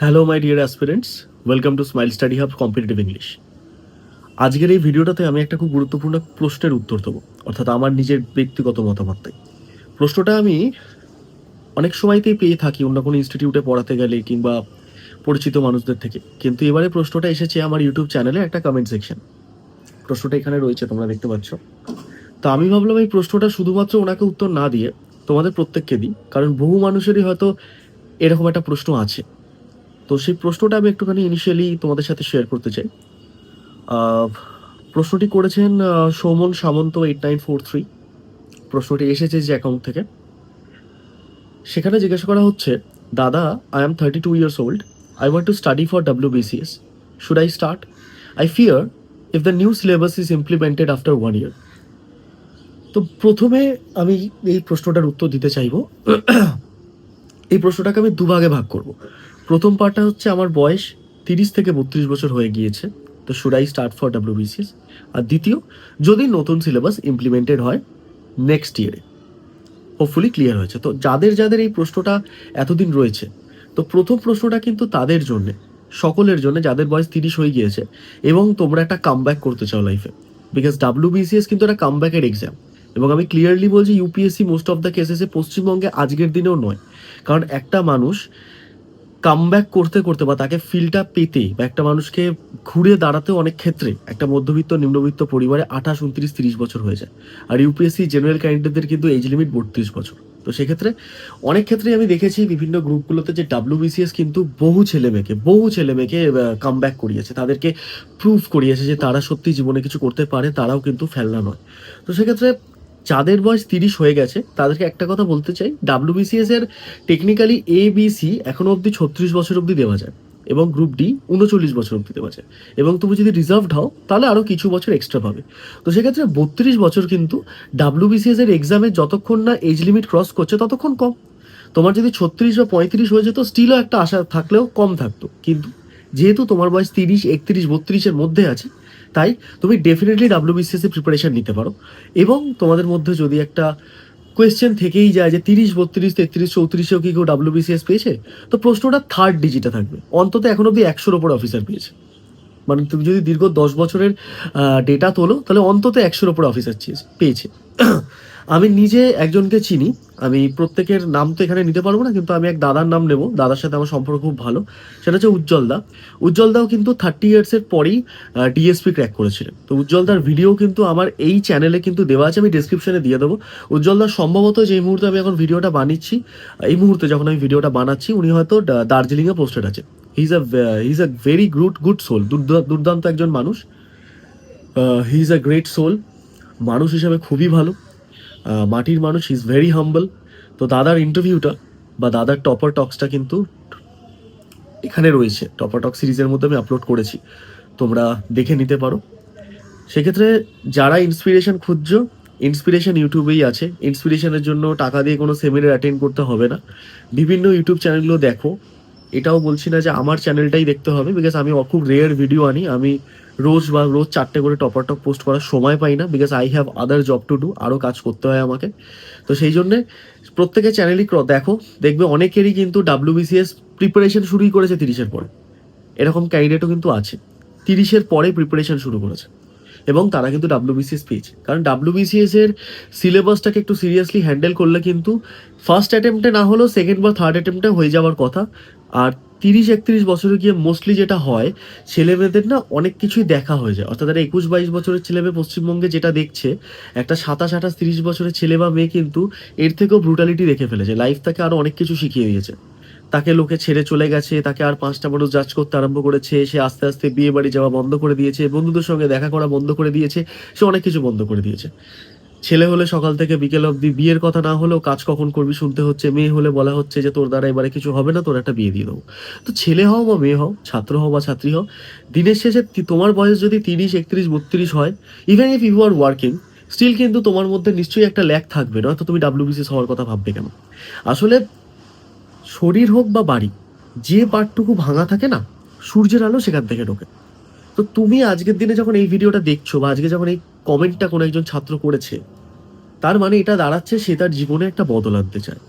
Hello my dear aspirants welcome to smile study hub competitive English আজকের এই ভিডিওটাতে আমি একটা খুব গুরুত্বপূর্ণ প্রশ্নের উত্তর দেবো, অর্থাৎ আমার নিজের ব্যক্তিগত মতামতটাই প্রশ্নটা আমি অনেক সময়তেই পেয়ে থাকি অন্য কোনো ইনস্টিটিউটে পড়াতে গেলে কিংবা পরিচিত মানুষদের থেকে। কিন্তু এবারে প্রশ্নটা এসেছে আমার ইউটিউব চ্যানেলে একটা কমেন্ট সেকশন প্রশ্নটা এখানে রয়েছে, তোমরা দেখতে পাচ্ছ। তো আমি ভাবলাম এই প্রশ্নটা শুধুমাত্র ওনাকে উত্তর না দিয়ে তোমাদের প্রত্যেককে দিই, কারণ বহু মানুষেরই হয়তো এরকম একটা প্রশ্ন আছে। তো সেই প্রশ্নটা আমি একটুখানি ইনিশিয়ালি তোমাদের সাথে শেয়ার করতে চাই। প্রশ্নটি করেছেন Souman Samanta eight nine four three প্রশ্নটি এসেছে যে অ্যাকাউন্ট থেকে। সেখানে জিজ্ঞাসা করা হচ্ছে, দাদা I am thirty two years old I want to study for W BCS should I start I fear if the new syllabus is implemented after one year তো প্রথমে আমি এই প্রশ্নটার উত্তর দিতে চাইব। এই প্রশ্নটাকে আমি দুভাগে ভাগ করব। প্রথম পার্টটা হচ্ছে আমার বয়স তিরিশ থেকে বত্রিশ বছর হয়ে গিয়েছে। তো should I start for WBCS আর দ্বিতীয়, যদি নতুন সিলেবাস ইমপ্লিমেন্টেড হয় নেক্সট ইয়ারে হোপফুলি ক্লিয়ার হয়েছে। তো যাদের যাদের এই প্রশ্নটা এতদিন রয়েছে, তো প্রথম প্রশ্নটা কিন্তু তাদের জন্যে, সকলের জন্য, যাদের বয়স তিরিশ হয়ে গিয়েছে, এবং তোমরা একটা কামব্যাক করতে চাও লাইফে বিকজ ডাব্লিউবিসিএস কিন্তু একটা কামব্যাকের এক্সাম এবং আমি ক্লিয়ারলি বলছি ইউপিএসসি মোস্ট অফ দ্য কেসেসে পশ্চিমবঙ্গে আজকের দিনেও নয়। কারণ একটা মানুষ কামব্যাক করতে করতে বা তাকে ফিলটা পেতে বা একটা মানুষকে ঘুরে দাঁড়াতে অনেক ক্ষেত্রে একটা মধ্যবিত্ত, নিম্নবিত্ত পরিবারে আঠাশ, উনত্রিশ, তিরিশ বছর হয়ে যায়। আর ইউপিএসসি জেনারেল ক্যান্ডিডেটদের কিন্তু এজ লিমিট বত্রিশ বছর। তো সেক্ষেত্রে অনেক ক্ষেত্রেই আমি দেখেছি বিভিন্ন গ্রুপগুলোতে যে ডাব্লিউবিসিএস কিন্তু বহু ছেলে মেয়েকে বহু ছেলে মেয়েকে কামব্যাক করিয়েছে। তাদেরকে প্রুভ করিয়েছে যে তারা সত্যি জীবনে কিছু করতে পারে, তারাও কিন্তু ফেলনা নয়। তো সেক্ষেত্রে যাদের বয়স তিরিশ হয়ে গেছে, তাদেরকে একটা কথা বলতে চাই। ডাব্লিউবিসিএস এর টেকনিক্যালি এ বি সি এখনও অবধি ছত্রিশ বছর অবধি দেওয়া যায় এবং গ্রুপ ডি উনচল্লিশ বছর অবধি দেওয়া যায়। এবং তুমি যদি রিজার্ভড হও, তাহলে আরও কিছু বছর এক্সট্রা পাবে। তো সেক্ষেত্রে বত্রিশ বছর কিন্তু ডাব্লিউবিসিএস এর এক্সামে যতক্ষণ না এজ লিমিট ক্রস করছে, ততক্ষণ কম। তোমার যদি ছত্রিশ বা পঁয়ত্রিশ হয়ে যেত স্টিলও একটা আশা থাকলেও কম থাকতো। কিন্তু যেহেতু তোমার বয়স তিরিশ, একত্রিশ, বত্রিশের মধ্যে আছে তাই তুমি ডেফিনেটলি ডাব্লিউবিসিএসের প্রিপারেশন নিতে পারো। এবং তোমাদের মধ্যে যদি একটা কোয়েশ্চেন থেকেই যায় যে তিরিশ, বত্রিশ, তেত্রিশ, চৌত্রিশেও কি কেউ ডাব্লিউবিসিএস পেয়েছে? তো প্রশ্নটা থার্ড ডিজিটে থাকবে। অন্তত এখন অব্দি একশোর ওপর অফিসার পেয়েছে। মানে তুমি যদি দীর্ঘ দশ বছরের ডেটা তোলো, তাহলে অন্তত একশোর ওপর অফিসার পেয়েছে। আমি নিজে একজনকে চিনি। আমি প্রত্যেকের নাম তো এখানে নিতে পারব না, কিন্তু আমি এক দাদার নাম নেব। দাদার সাথে আমার সম্পর্ক খুব ভালো। সেটা হচ্ছে উজ্জ্বল দা। উজ্জ্বল দাও কিন্তু থার্টি ইয়ার্সের পরেই ডিএসপি ক্র্যাক করেছিলেন। তো উজ্জ্বল দার ভিডিও কিন্তু আমার এই চ্যানেলে কিন্তু দেওয়া আছে, আমি ডিসক্রিপশনে দিয়ে দেবো। উজ্জ্বল দার সম্ভবত যে মুহূর্তে আমি এখন ভিডিওটা বানিয়েছি এই মুহূর্তে যখন আমি ভিডিওটা বানাচ্ছি, উনি হয়তো দার্জিলিংয়ে পোস্টেড আছে। He is a he is a very good good soul দুর্দান্ত একজন মানুষ। He is a great soul মানুষ হিসাবে খুবই ভালো। মাটির মানুষ ইজ ভেরি হাম্বল তো দাদার ইন্টারভিউটা বা দাদার টপার টক্সটা কিন্তু এখানে রয়েছে। টপার টক সিরিজের মধ্যে আমি আপলোড করেছি। তোমরা দেখে নিতে পারো। সেক্ষেত্রে যারা ইন্সপিরেশন খুঁজছো ইন্সপিরেশন ইউটিউবেই আছে। ইন্সপিরেশনের জন্য টাকা দিয়ে কোনো সেমিনার অ্যাটেন্ড করতে হবে না। বিভিন্ন ইউটিউব চ্যানেলগুলো দেখো। এটাও বলছি না যে আমার চ্যানেলটাই দেখতে হবে বিকজ আমি খুব রেয়ার ভিডিও আনি। আমি রোজ বা রোজ চারটে করে টপার টপ পোস্ট করার সময় পাই না because I have other job to do আরও কাজ করতে হয় আমাকে। তো সেই জন্যে প্রত্যেকের চ্যানেলই দেখো, দেখবে অনেকেরই কিন্তু ডাব্লিউবিসিএস প্রিপারেশন শুরুই করেছে তিরিশের পরে। এরকম ক্যান্ডিডেটও কিন্তু আছে। তিরিশের পরে প্রিপারেশন শুরু করেছে। এবং তারা কিন্তু ডাব্লিউবিসিএস পেয়েছে। কারণ ডাব্লিউবিসিএস এর সিলেবাসটাকে একটু সিরিয়াসলি হ্যান্ডেল করলে কিন্তু ফার্স্ট অ্যাটেম্পটে না হলেও সেকেন্ড বা থার্ড অ্যাটেম্পটে হয়ে যাওয়ার কথা। আর তিরিশ, একত্রিশ বছরে গিয়ে মোস্টলি যেটা হয়, ছেলেমেয়েদের না অনেক কিছুই দেখা হয়ে যায়। অর্থাৎ একুশ, বাইশ বছরের ছেলে মেয়ে পশ্চিমবঙ্গে যেটা দেখছে, একটা সাতাশ, আঠাশ, তিরিশ বছরের ছেলে বা মেয়ে কিন্তু এর থেকেও ব্রুটালিটি দেখে ফেলেছে। লাইফ তাকে আরও অনেক কিছু শিখিয়ে দিয়েছে। তাকে লোকে ছেড়ে চলে গেছে, তাকে আর পাঁচটা মানুষ জাজ করতে আরম্ভ করেছে, সে আস্তে আস্তে বিয়ে বাড়ি যাওয়া বন্ধ করে দিয়েছে, বন্ধুদের সঙ্গে দেখা করা বন্ধ করে দিয়েছে, সে অনেক কিছু বন্ধ করে দিয়েছে। ছেলে হলে সকাল থেকে বিকেল অবধি বিয়ের কথা না হলেও কাজ কখন করবি শুনতে হচ্ছে, মেয়ে হলে বলা হচ্ছে যে তোর দ্বারা এবারে কিছু হবে না, তোর একটা বিয়ে দিয়ে দেবো। তো ছেলে হও বা মেয়ে হও, ছাত্র হও বা ছাত্রী হও, দিনের শেষে তোমার বয়স যদি তিরিশ, একত্রিশ, বত্রিশ হয় even if you are working still কিন্তু তোমার মধ্যে নিশ্চয়ই একটা ল্যাক থাকবে, নয়তো তুমি ডাব্লিউবিসিএস হওয়ার কথা ভাববে কেন? আসলে শরীর হোক বা বাড়ি, যে পার্টটুকু ভাঙা থাকে না, সূর্যের আলো সেখান থেকে ঢোকে। তো তুমি আজকের দিনে যখন এই ভিডিওটা দেখছ বা আজকে যখন এই কমেন্টটা কোনো একজন ছাত্র করেছে, তার মানে এটা দাঁড়াচ্ছে সে তার জীবনে একটা বদল আনতে চায়।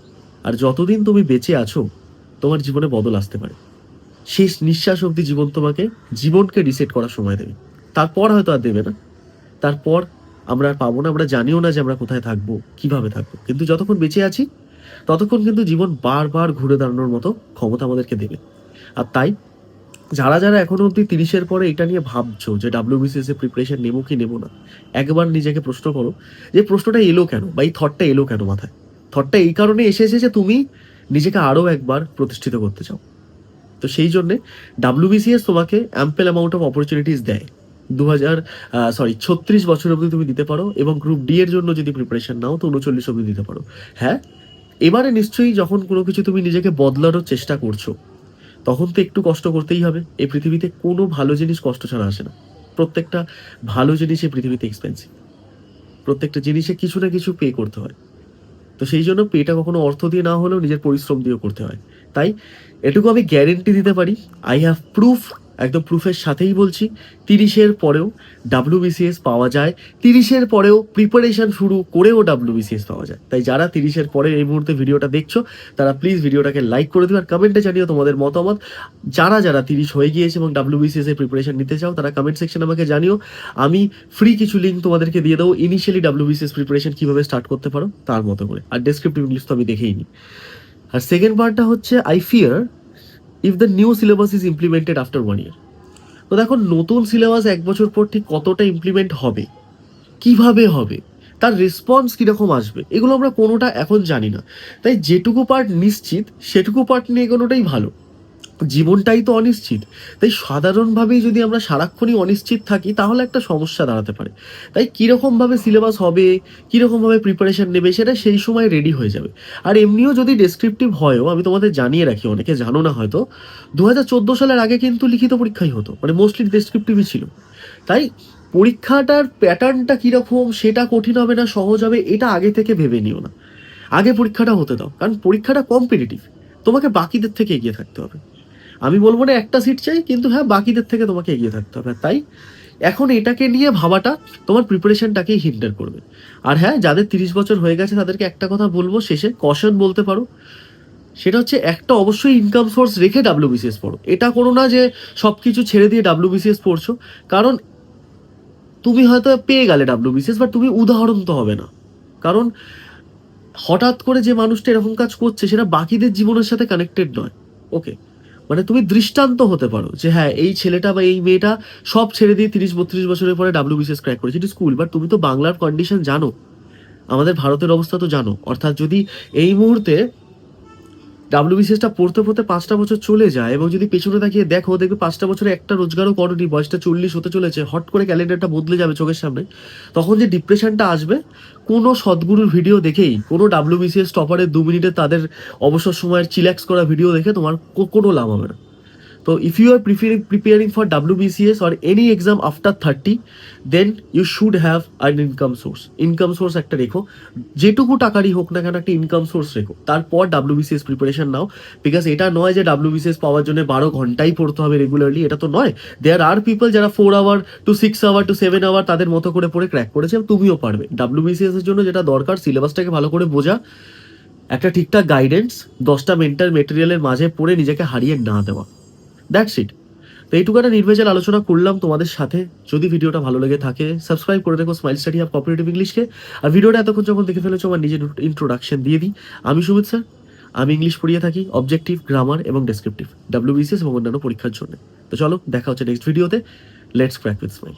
আর যতদিন তুমি বেঁচে আছো, তোমার জীবনে বদল আসতে পারে। শেষ নিঃশ্বাস অবধি জীবন তোমাকে জীবনকে রিসেট করার সময় দেবে। তারপর হয়তো আর দেবে না। তারপর আমরা আর পাবো না, আমরা জানিও না যে আমরা কোথায় থাকব, কীভাবে থাকব। কিন্তু যতক্ষণ বেঁচে আছি, ততক্ষণ কিন্তু জীবন বারবার ঘুরে দাঁড়ানোর মতো ক্ষমতা আমাদেরকে দেবে। আর তাই যারা যারা এখনও অবধি তিরিশের পরে এটা নিয়ে ভাবছ যে ডাব্লিউবিসিএস এ প্রিপারেশন নেব কি নেব না, একবার নিজেকে প্রশ্ন করো যে প্রশ্নটা এলো কেন বা এই থটটা এলো কেন মাথায়? থটটা এই কারণে এসেছে যে তুমি নিজেকে আরও একবার প্রতিষ্ঠিত করতে চাও। তো সেই জন্যে ডাব্লিউবিসিএস তোমাকে অ্যাম্পেল অ্যামাউন্ট অফ অপরচুনিটিস দেয়। দু হাজার সরি ছত্রিশ বছর অবধি তুমি দিতে পারো এবং গ্রুপ ডি এর জন্য যদি প্রিপারেশন নাও তো উনচল্লিশ অবধি দিতে পারো। হ্যাঁ? এবারে নিশ্চয়ই যখন কোনো কিছু তুমি নিজেকে বদলানোর চেষ্টা করছ তখন তো একটু কষ্ট করতেই হবে। এই পৃথিবীতে কোনো ভালো জিনিস কষ্ট ছাড়া আসে না। প্রত্যেকটা ভালো জিনিস এই পৃথিবীতে এক্সপেন্সিভ প্রত্যেকটা জিনিসে কিছু না কিছু পে করতে হয়। তো সেই জন্য পেটা কখনো অর্থ দিয়ে না হলেও নিজের পরিশ্রম দিয়েও করতে হয়। তাই এটুকু আমি গ্যারেন্টি দিতে পারি আই হ্যাভ প্রুফ একদম প্রুফের সাথেই বলছি। তিরিশের পরেও ডাব্লিউবিসিএস পাওয়া যায়। তিরিশের পরেও প্রিপারেশন শুরু করেও ডাব্লিউবিসিএস পাওয়া যায়। তাই যারা তিরিশের পরে এই মুহূর্তে ভিডিওটা দেখছ, তারা প্লিজ ভিডিওটাকে লাইক করে দিও আর কমেন্টে জানিও তোমাদের মতামত। যারা যারা তিরিশ হয়ে গিয়েছে এবং ডাব্লিউবিসিএস এর প্রিপারেশন নিতে চাও, তারা কমেন্ট সেকশন আমাকে জানিও। আমি ফ্রি কিছু লিঙ্ক তোমাদেরকে দিয়ে দেবো। ইনিশিয়ালি ডাব্লিউবিসিএস প্রিপারেশন কীভাবে স্টার্ট করতে পারো, তার মতো করে। আর ডেসক্রিপটিভ ইংলিশ তো আমি দেখেই নি। আর সেকেন্ড পার্টটা হচ্ছে I fear if the new syllabus is implemented after one year তো দেখো, নতুন সিলেবাস এক বছর পর ঠিক কতটা ইমপ্লিমেন্ট হবে? কীভাবে হবে? তার রেসপন্স কীরকম আসবে? এগুলো আমরা কোনোটা এখন জানি না। তাই যেটুকু পার্ট নিশ্চিত, সেটুকু পার্ট নিয়ে কোনোটাই ভালো। জীবনটাই তো অনিশ্চিত। তাই সাধারণভাবেই যদি আমরা সারাক্ষণই অনিশ্চিত থাকি, তাহলে একটা সমস্যা দাঁড়াতে পারে। তাই কীরকমভাবে সিলেবাস হবে, কীরকমভাবে প্রিপারেশন নেবে, সেটা সেই সময় রেডি হয়ে যাবে। আর এমনিও যদি ডেসক্রিপটিভ হয়ও, আমি তোমাদের জানিয়ে রাখি, অনেকে জানো না হয়তো দু হাজার চোদ্দ সালের আগে কিন্তু লিখিত পরীক্ষাই হতো মানে মোস্টলি ডেসক্রিপটিভই ছিল। তাই পরীক্ষাটার প্যাটার্নটা কীরকম, সেটা কঠিন হবে না, সহজ হবে, এটা আগে থেকে ভেবে নিও না। আগে পরীক্ষাটা হতে দাও, কারণ পরীক্ষাটা কম্পিটিটিভ তোমাকে বাকিদের থেকে এগিয়ে থাকতে হবে। আমি বলব না একটা সিট চাই, কিন্তু হ্যাঁ বাকিদের থেকে তোমাকে এগিয়ে থাকতে হবে। তাই এখন এটাকে নিয়ে ভাবাটা তোমার প্রিপারেশনটাকেই হিন্ডার করবে। আর হ্যাঁ যাদের তিরিশ বছর হয়ে গেছে, তাদেরকে একটা কথা বলব, শেষে কশন বলতে পারো। সেটা হচ্ছে একটা অবশ্যই ইনকাম সোর্স রেখে ডাব্লিউ ডাব্লিউবিসিএস পড়ো। এটা করো না যে সব কিছু ছেড়ে দিয়ে ডাব্লিউবিসিএস পড়ছো। কারণ তুমি হয়তো পেয়ে গেলে ডাব্লিউ ডাব্লিউবিসিএস বাট তুমি উদাহরণ তো হবে না। কারণ হঠাৎ করে যে মানুষটা এরকম কাজ করছে, সেটা বাকিদের জীবনের সাথে কানেক্টেড নয়। ওকে মানে তুমি দৃষ্টান্ত হতে পারো যে হ্যাঁ এই ছেলেটা বা এই মেয়েটা সব ছেড়ে দিয়ে তিরিশ, বত্রিশ বছরের পরে ডাব্লিউ বিসিএস ক্র্যাক করেছে। এটি স্কুল বাট তুমি তো বাংলার কন্ডিশন জানো। আমাদের ভারতের অবস্থা তো জানো। অর্থাৎ যদি এই মুহূর্তে ডাব্লিউবিসিএসটা পড়তে পড়তে পাঁচটা বছর চলে যায় এবং যদি পেছনে তাকিয়ে দেখো, দেখবে পাঁচটা বছরে একটা রোজগারও করনি, বয়সটা চল্লিশ হতে চলেছে, হট করে ক্যালেন্ডারটা বদলে যাবে চোখের সামনে, তখন যে ডিপ্রেশনটা আসবে, কোনো সদ্গুরুর ভিডিও দেখেই, কোনো ডাব্লিউবিসিএস টপারের দু মিনিটে তাদের অবসর সময়ের চিল্যাক্স করা ভিডিও দেখে তোমার কোনো লাভ হবে না। তো if you are preparing preparing for WBCS or any exam after thirty then you should have an income source income source একটা রেখো। যেটুকু টাকারই হোক না কেন একটা ইনকাম সোর্স রেখো। তারপর ডাব্লিউবিসিএস প্রিপারেশন নাও। বিকজ এটা নয় যে ডাব্লিউবিসিএস পাওয়ার জন্য বারো ঘন্টাই পড়তে হবে রেগুলারলি এটা তো নয়। দেয়ার আর পিপল যারা four hour to six hour to seven hour তাদের মতো করে পড়ে ক্র্যাক করেছে, তুমিও পারবে। ডাব্লিউবিসিএস এর জন্য যেটা দরকার সিলেবাসটাকে ভালো করে বোঝা। একটা ঠিকঠাক গাইডেন্স দশটা মেন্টাল মেটেরিয়ালের মাঝে পড়ে নিজেকে হারিয়ে না দেওয়া। দ্যাটস ইট তো এইটুকু একটা নির্ভেজাল আলোচনা করলাম তোমাদের সাথে। যদি ভিডিওটা ভালো লেগে থাকে সাবস্ক্রাইব করে দেখো স্মাইল স্টাডি অফ কপারেটিভ ইংলিশকে আর ভিডিওটা এতক্ষণ যখন দেখে ফেলেছো, আমার নিজের ইন্ট্রোডাকশন দিয়ে দিই। আমি সুমিত স্যার, আমি ইংলিশ পড়িয়ে থাকি অবজেক্টিভ গ্রামার এবং ডেসক্রিপটিভ ডাব্লিউবিসিএস এবং অন্যান্য পরীক্ষার জন্য। তো চলো, দেখা হচ্ছে নেক্সট ভিডিওতে লেটস ক্র্যাক উইথ স্মাইল